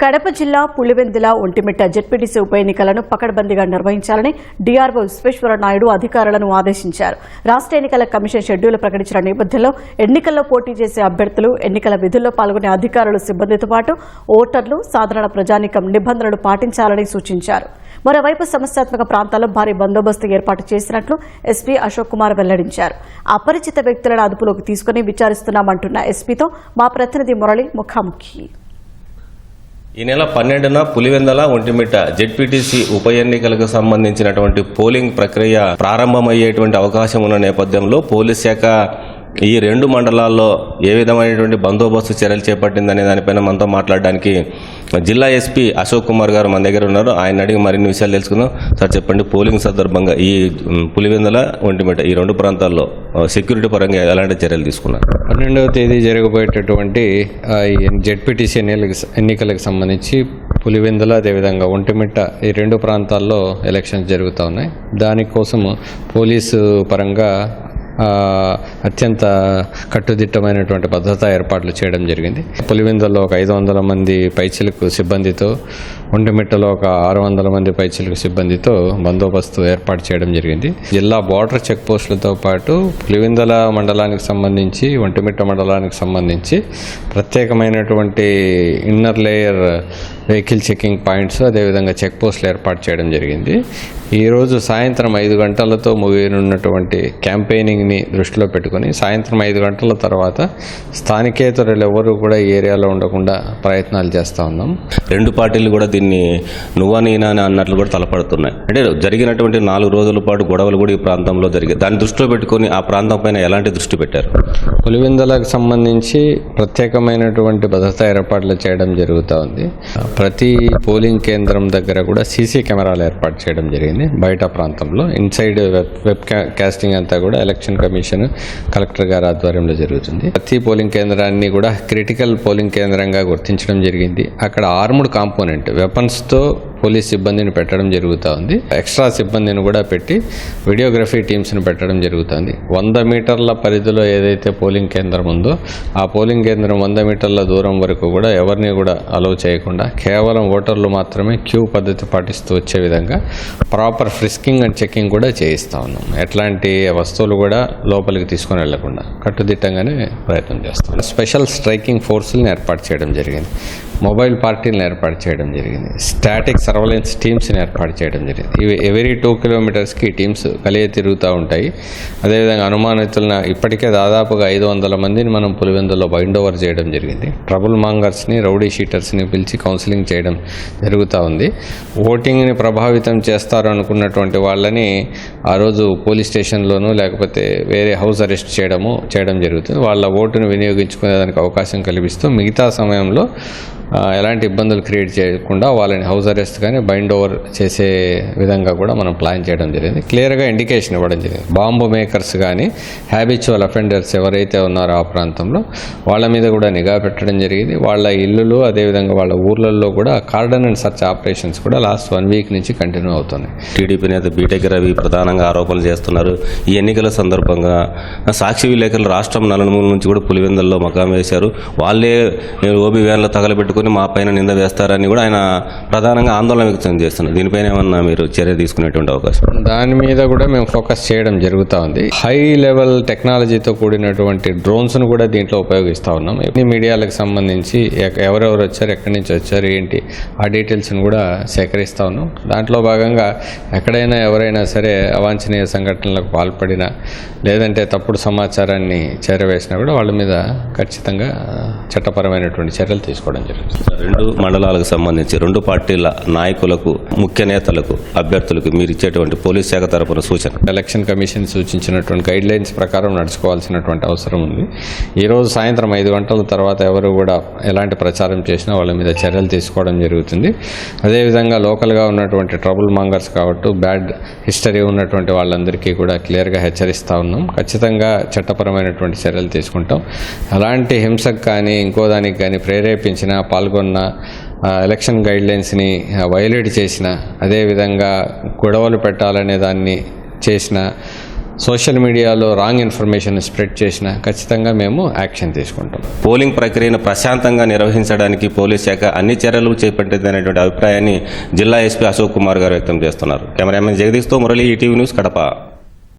కడప జిల్లా పులివెందుల ఒంటిమిట్ట జెడ్పీటీసీ ఉప ఎన్నికలను పకడ్బందీగా నిర్వహించాలని డీఆర్ఓ విశ్వేశ్వర నాయుడు అధికారులను ఆదేశించారు. రాష్ట్ర ఎన్నికల కమిషన్ షెడ్యూల్ ప్రకటించిన నేపథ్యంలో ఎన్నికల్లో పోటీ చేసే అభ్యర్థులు ఎన్నికల విధుల్లో పాల్గొనే అధికారులు సిబ్బందితో పాటు ఓటర్లు సాధారణ ప్రజానీకం నిబంధనలు పాటించాలని సూచించారు. మరోవైపు సమస్యాత్మక ప్రాంతాల్లో భారీ బందోబస్తు ఏర్పాటు చేసినట్లు ఎస్పీ అశోక్ కుమార్ వెల్లడించారు. అపరిచిత వ్యక్తులను అదుపులోకి తీసుకుని విచారిస్తున్నామంటున్న ఎస్పీతో మా ప్రతినిధి మురళి ముఖాముఖి. ఈ నెల పన్నెండున పులివెందల ఒంటిమిట్ట జెడ్పీటీసీ ఉప ఎన్నికలకు సంబంధించినటువంటి పోలింగ్ ప్రక్రియ ప్రారంభమయ్యేటువంటి అవకాశం ఉన్న నేపథ్యంలో పోలీస్ శాఖ ఈ రెండు మండలాల్లో ఏ విధమైనటువంటి బందోబస్తు చర్యలు చేపట్టిందనే దానిపైన మనతో మాట్లాడడానికి జిల్లా ఎస్పీ అశోక్ కుమార్ గారు మన దగ్గర ఉన్నారు. ఆయన అడిగి మరిన్ని విషయాలు తెలుసుకుందాం. సార్ చెప్పండి పోలింగ్ సందర్భంగా ఈ పులివెందల ఒంటిమిట్ట ఈ రెండు ప్రాంతాల్లో సెక్యూరిటీ పరంగా ఎలాంటి చర్యలు తీసుకున్నారు? పన్నెండవ తేదీ జరగబోయేటటువంటి ఈ జెడ్పీటీసీ ఎన్నికలకు ఎన్నికలకు సంబంధించి పులివెందుల అదేవిధంగా ఒంటిమిట్ట ఈ రెండు ప్రాంతాల్లో ఎలక్షన్స్ జరుగుతూ ఉన్నాయి. దానికోసం పోలీసు పరంగా అత్యంత కట్టుదిట్టమైనటువంటి భద్రతా ఏర్పాట్లు చేయడం జరిగింది. పులివెందుల్లో ఒక ఐదు వందల మంది పైచిలకు సిబ్బందితో ఒంటిమిట్టలో ఒక ఆరు వందల మంది పైచిలకు సిబ్బందితో బందోబస్తు ఏర్పాటు చేయడం జరిగింది. జిల్లా బార్డర్ చెక్ పోస్టులతో పాటు పులివిందల మండలానికి సంబంధించి ఒంటిమిట్ట మండలానికి సంబంధించి ప్రత్యేకమైనటువంటి inner layer vehicle checking points అదేవిధంగా చెక్ పోస్టులు ఏర్పాటు చేయడం జరిగింది. ఈరోజు సాయంత్రం ఐదు గంటలతో ముగియనున్నటువంటి క్యాంపెయినింగ్ని దృష్టిలో పెట్టుకొని సాయంత్రం ఐదు గంటల తర్వాత స్థానికేతరులు ఎవరు కూడా ఈ ఏరియాలో ఉండకుండా ప్రయత్నాలు చేస్తూ ఉన్నాం. రెండు పార్టీలు కూడా దీన్ని నువ్వా నేనా అని అన్నట్లు కూడా తలపడుతున్నాయి. అంటే జరిగినటువంటి నాలుగు రోజుల పాటు గొడవలు కూడా ఈ ప్రాంతంలో జరిగాయి. దాన్ని దృష్టిలో పెట్టుకొని ఆ ప్రాంతం పైన ఎలాంటి దృష్టి పెట్టారు? పులివెందులకు సంబంధించి ప్రత్యేకమైనటువంటి భద్రతా ఏర్పాట్లు చేయడం జరుగుతూ ఉంది. ప్రతి పోలింగ్ కేంద్రం దగ్గర కూడా సీసీ కెమెరాలు ఏర్పాటు చేయడం జరిగింది. బయట ప్రాంతంలో ఇన్సైడ్ వెబ్ వెబ్ కాస్టింగ్ అంతా కూడా ఎలక్షన్ కమిషన్ కలెక్టర్ గారి ఆధ్వర్యంలో జరుగుతుంది. ప్రతి పోలింగ్ కేంద్రాన్ని కూడా క్రిటికల్ పోలింగ్ కేంద్రంగా గుర్తించడం జరిగింది. అక్కడ ఆర్ముడ్ కాంపోనెంట్ వెపన్స్తో పోలీస్ సిబ్బందిని పెట్టడం జరుగుతూ ఉంది ఎక్స్ట్రా సిబ్బందిని కూడా పెట్టి వీడియోగ్రఫీ టీమ్స్ని పెట్టడం జరుగుతుంది. వంద మీటర్ల పరిధిలో ఏదైతే పోలింగ్ కేంద్రం ఉందో ఆ పోలింగ్ కేంద్రం వంద మీటర్ల దూరం వరకు కూడా ఎవరిని కూడా అలౌ చేయకుండా కేవలం ఓటర్లు మాత్రమే క్యూ పద్ధతి పాటిస్తూ వచ్చే విధంగా ప్రాపర్ ఫ్రిస్కింగ్ అండ్ చెకింగ్ కూడా చేయిస్తూ ఉన్నాం. ఎట్లాంటి వస్తువులు కూడా లోపలికి తీసుకొని వెళ్ళకుండా కట్టుదిట్టంగానే ప్రయత్నం చేస్తాం. స్పెషల్ స్ట్రైకింగ్ ఫోర్సులను ఏర్పాటు చేయడం జరిగింది. మొబైల్ పార్టీలను ఏర్పాటు చేయడం జరిగింది. స్టాటిక్ సర్వలెన్స్ టీమ్స్ని ఏర్పాటు చేయడం జరిగింది. ఇవి ఎవరీ టూ కిలోమీటర్స్కి టీమ్స్ కలియ తిరుగుతూ ఉంటాయి. అదేవిధంగా అనుమానితులను ఇప్పటికే దాదాపుగా ఐదు వందల మందిని మనం పులివెందులో బైండ్ ఓవర్ చేయడం జరిగింది. ట్రబుల్ మాంగర్స్ని రౌడీ షీటర్స్ని పిలిచి కౌన్సిలింగ్ చేయడం జరుగుతూ ఉంది. ఓటింగ్ని ప్రభావితం చేస్తారు అనుకున్నటువంటి వాళ్ళని ఆ రోజు పోలీస్ స్టేషన్లోనూ లేకపోతే వేరే హౌస్ అరెస్ట్ చేయడము చేయడం జరుగుతుంది. వాళ్ళ ఓటును వినియోగించుకునేదానికి అవకాశం కల్పిస్తూ మిగతా సమయంలో ఎలాంటి ఇబ్బందులు క్రియేట్ చేయకుండా వాళ్ళని హౌస్ అరెస్ట్ కానీ బైండ్ ఓవర్ చేసే విధంగా కూడా మనం ప్లాన్ చేయడం జరిగింది. క్లియర్గా ఇండికేషన్ ఇవ్వడం జరిగింది. బాంబు మేకర్స్ కానీ హ్యాబిచువల్ అఫెండర్స్ ఎవరైతే ఉన్నారో ఆ ప్రాంతంలో వాళ్ళ మీద కూడా నిఘా పెట్టడం జరిగింది. వాళ్ళ ఇల్లులు అదేవిధంగా వాళ్ళ ఊర్లలో కూడా కార్డన్ అండ్ సర్చ్ ఆపరేషన్స్ కూడా లాస్ట్ వన్ వీక్ నుంచి కంటిన్యూ అవుతున్నాయి. టీడీపీ నేత బీటెక్ రవి ప్రధానంగా ఆరోపణలు చేస్తున్నారు. ఈ ఎన్నికల సందర్భంగా సాక్షి విలేకరులు రాష్ట్రం నలుమూల నుంచి కూడా పులివెందల్లో మకాం వేశారు. వాళ్ళే ఓబీ వ్యాన్లో తగలబెట్టుకుని మా పైన నింద వేస్తారని కూడా ఆయన ప్రధానంగా ఆందోళన వ్యక్తం చేస్తున్నారు. దీనిపైన ఏమన్నా మీరు చర్య తీసుకునేటువంటి అవకాశం దాని మీద కూడా మేము ఫోకస్ చేయడం జరుగుతూ ఉంది. హై లెవెల్ టెక్నాలజీతో కూడినటువంటి డ్రోన్స్ను కూడా దీంట్లో ఉపయోగిస్తూ ఉన్నాం. ఈ మీడియాలకు సంబంధించి ఎవరెవరు వచ్చారు ఎక్కడి నుంచి వచ్చారు ఏంటి ఆ డీటెయిల్స్ని కూడా సేకరిస్తూ ఉన్నాం. దాంట్లో భాగంగా ఎక్కడైనా ఎవరైనా సరే అవాంఛనీయ సంఘటనలకు పాల్పడినా లేదంటే తప్పుడు సమాచారాన్ని చేరవేసినా కూడా వాళ్ళ మీద ఖచ్చితంగా చట్టపరమైనటువంటి చర్యలు తీసుకోవడం జరుగుతుంది. రెండు మండలాలకు సంబంధించి రెండు పార్టీల నాయకులకు ముఖ్య నేతలకు అభ్యర్థులకు మీరు ఇచ్చేటువంటి పోలీస్ శాఖ తరపున సూచన. ఎలక్షన్ కమిషన్ సూచించినటువంటి గైడ్ లైన్స్ ప్రకారం నడుచుకోవాల్సినటువంటి అవసరం ఉంది. ఈరోజు సాయంత్రం ఐదు గంటల తర్వాత ఎవరు కూడా ఎలాంటి ప్రచారం చేసినా వాళ్ళ మీద చర్యలు తీసుకోవడం జరుగుతుంది. అదేవిధంగా లోకల్గా ఉన్నటువంటి ట్రబుల్ మాంగర్స్ కాబట్టి బ్యాడ్ హిస్టరీ ఉన్నటువంటి వాళ్ళందరికీ కూడా క్లియర్గా హెచ్చరిస్తూ ఉన్నాం. ఖచ్చితంగా చట్టపరమైనటువంటి చర్యలు తీసుకుంటాం. అలాంటి హింసకు కానీ ఇంకో దానికి కానీ ప్రేరేపించిన పాల్గొన్న ఎలక్షన్ గైడ్లైన్స్ని వైలేట్ చేసిన అదేవిధంగా గొడవలు పెట్టాలనే దాన్ని చేసిన సోషల్ మీడియాలో రాంగ్ ఇన్ఫర్మేషన్ స్ప్రెడ్ చేసినా ఖచ్చితంగా మేము యాక్షన్ తీసుకుంటాం. పోలింగ్ ప్రక్రియను ప్రశాంతంగా నిర్వహించడానికి పోలీస్ శాఖ అన్ని చర్యలు చేపట్టింది అనేటువంటి అభిప్రాయాన్ని జిల్లా ఎస్పీ అశోక్ కుమార్ గారు వ్యక్తం చేస్తున్నారు. కెమెరామెన్ జగదీష్తో మురళి ఈటీవీ న్యూస్ కడప.